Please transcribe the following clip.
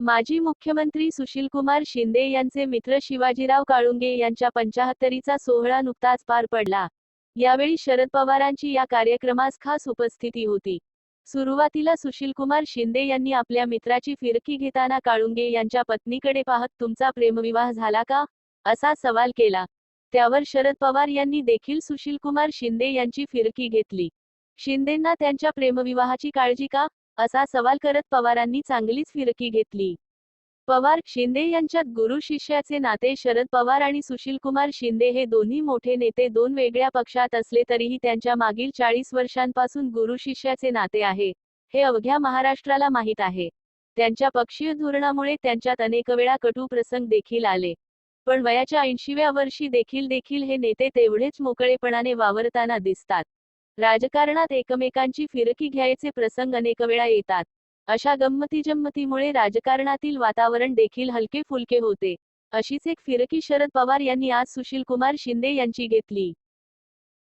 माजी मुख्यमंत्री सुशीलकुमार शिंदे यांचे मित्र शिवाजीराव काळुंगे यांच्या पंचाहत्तरीचा सोहळा नुकताच पार पडला. यावेळी शरद पवारांची या कार्यक्रमास खास उपस्थिती होती. सुरुवातीला सुशीलकुमार शिंदे यांनी आपल्या मित्राची फिरकी घेताना काळुंगे यांच्या पत्नीकडे पाहत तुमचा प्रेमविवाह झाला का? असा सवाल केला. त्यावर शरद पवार यांनी देखील सुशीलकुमार शिंदे यांची फिरकी घेतली. शिंदेंना त्यांच्या प्रेमविवाहाची काळजी का? असा सवाल करत पवारांनी चांगलीच फिरकी घेतली. पवार शिंदे यांच्यात गुरु शिष्याचे नाते शरद पवार आणि सुशीलकुमार शिंदे हे दोन्ही मोठे नेते दोन वेगळ्या पक्षात असले तरीही त्यांच्या मागील चाळीस वर्षांपासून गुरु शिष्याचे नाते आहे हे अवघ्या महाराष्ट्राला माहीत आहे. त्यांच्या पक्षीय धोरणामुळे त्यांच्यात अनेक वेळा कटू प्रसंग देखील आले. पण वयाच्या ऐंशीव्या वर्षी देखील देखील हे नेते तेवढेच मोकळेपणाने वावरताना दिसतात. राजकारणात एकमेकांची फिरकी घ्यायचे प्रसंग अनेक वेळा येतात. अशा गंमती जम्मतीमुळे राजकारणातील वातावरण देखील हलके फुलके होते. अशीच एक फिरकी शरद पवार यांनी आज सुशीलकुमार शिंदे यांची घेतली.